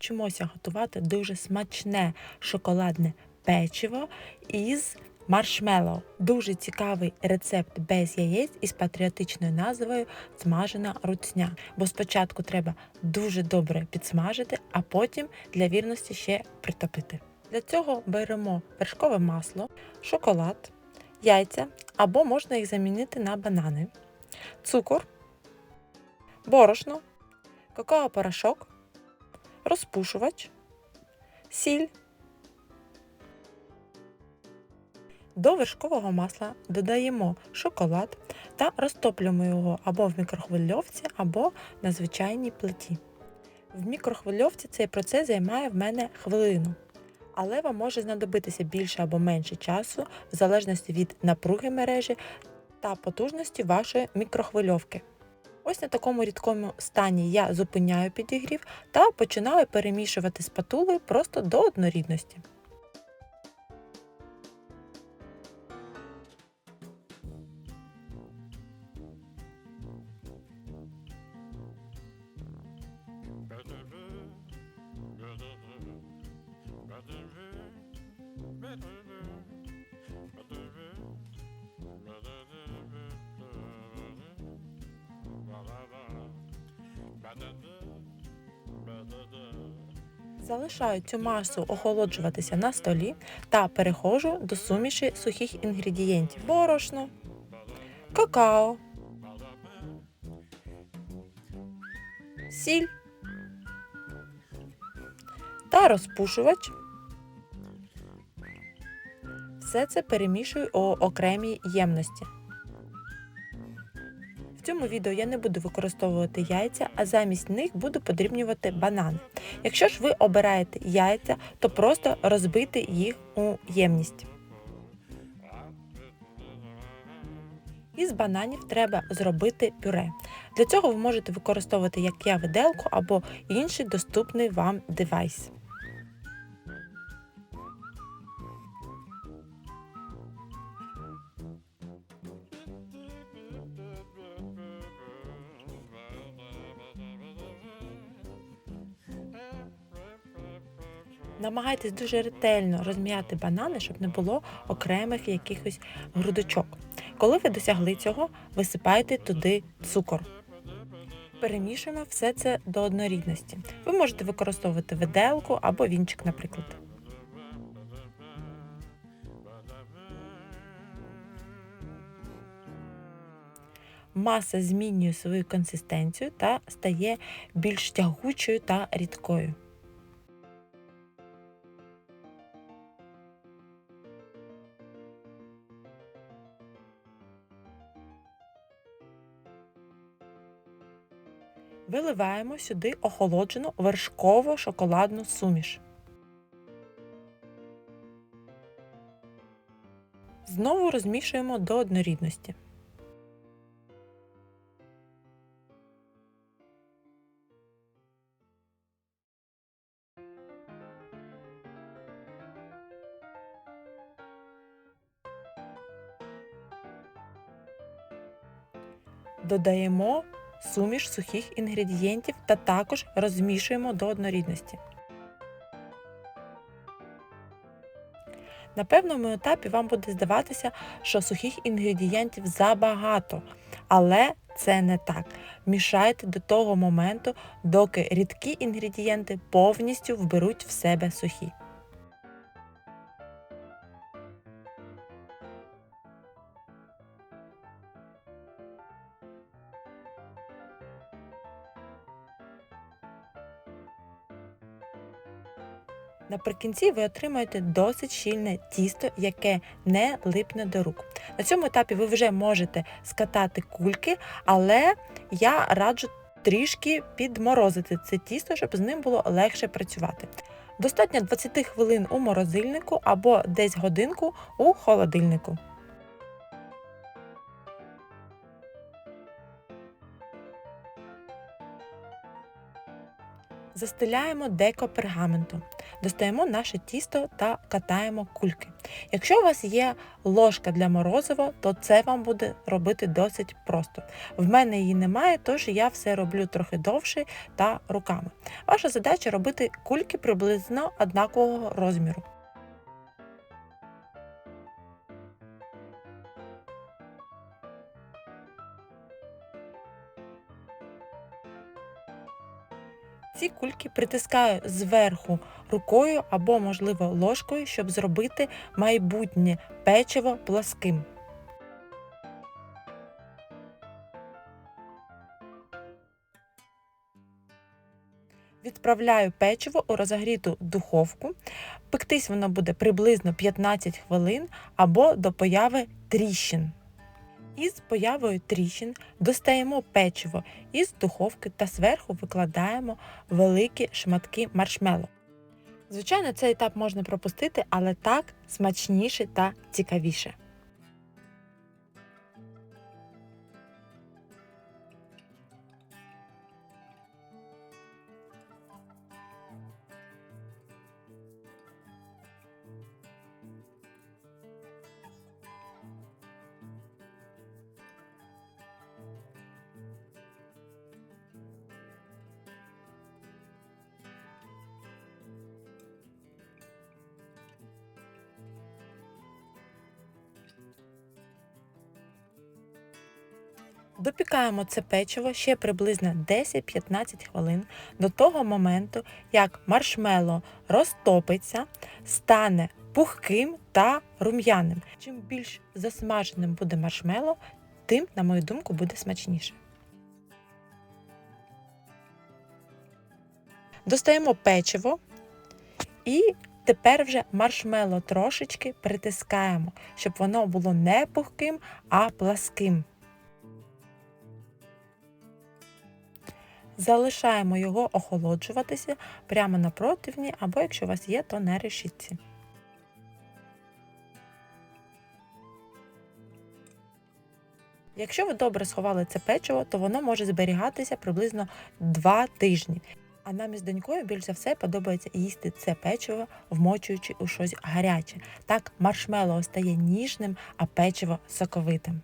Вчимося готувати дуже смачне шоколадне печиво із маршмеллоу. Дуже цікавий рецепт без яєць із патріотичною назвою Смажена руцня. Бо спочатку треба дуже добре підсмажити, а потім для вірності ще притопити. Для цього беремо вершкове масло, шоколад, яйця або можна їх замінити на банани, цукор, борошно, какао-порошок, розпушувач, сіль. До вершкового масла додаємо шоколад та розтоплюємо його або в мікрохвильовці, або на звичайній плиті. В мікрохвильовці цей процес займає в мене хвилину, але вам може знадобитися більше або менше часу, в залежності від напруги мережі та потужності вашої мікрохвильовки. Ось на такому рідкому стані я зупиняю підігрів та починаю перемішувати спатулою просто до однорідності. Залишаю цю масу охолоджуватися на столі та переходжу до суміші сухих інгредієнтів: борошно, какао, сіль та розпушувач. Все це перемішую у окремій ємності. Цьому відео я не буду використовувати яйця, а замість них буду подрібнювати банани. Якщо ж ви обираєте яйця, то просто розбити їх у ємність. Із бананів треба зробити пюре. Для цього ви можете використовувати як я виделку або інший доступний вам девайс. Намагайтесь дуже ретельно розм'яти банани, щоб не було окремих якихось грудочок. Коли ви досягли цього, висипайте туди цукор. Перемішуємо все це до однорідності. Ви можете використовувати виделку або вінчик, наприклад. Маса змінює свою консистенцію та стає більш тягучою та рідкою. Виливаємо сюди охолоджену вершково шоколадну суміш. Знову розмішуємо до однорідності. Додаємо суміш сухих інгредієнтів та також розмішуємо до однорідності. На певному етапі вам буде здаватися, що сухих інгредієнтів забагато, але це не так. Мішайте до того моменту, доки рідкі інгредієнти повністю вберуть в себе сухі. Наприкінці ви отримаєте досить щільне тісто, яке не липне до рук. На цьому етапі ви вже можете скатати кульки, але я раджу трішки підморозити це тісто, щоб з ним було легше працювати. Достатньо 20 хвилин у морозильнику або десь годинку у холодильнику. Застеляємо деко пергаментом, достаємо наше тісто та катаємо кульки. Якщо у вас є ложка для морозива, то це вам буде робити досить просто. В мене її немає, тож я все роблю трохи довше та руками. Ваша задача робити кульки приблизно однакового розміру. Ці кульки притискаю зверху рукою або, можливо, ложкою, щоб зробити майбутнє печиво пласким. Відправляю печиво у розогріту духовку. Пектись воно буде приблизно 15 хвилин або до появи тріщин. Із появою тріщин достаємо печиво із духовки та зверху викладаємо великі шматки маршмеллоу. Звичайно, цей етап можна пропустити, але так смачніше та цікавіше. Допікаємо це печиво ще приблизно 10-15 хвилин до того моменту, як маршмело розтопиться, стане пухким та рум'яним. Чим більш засмаженим буде маршмело, тим, на мою думку, буде смачніше. Достаємо печиво і тепер вже маршмело трошечки притискаємо, щоб воно було не пухким, а пласким. Залишаємо його охолоджуватися прямо на противні, або якщо у вас є, то на решітці. Якщо ви добре сховали це печиво, то воно може зберігатися приблизно 2 тижні. А нам із донькою більш за все подобається їсти це печиво, вмочуючи у щось гаряче. Так маршмеллоу стає ніжним, а печиво соковитим.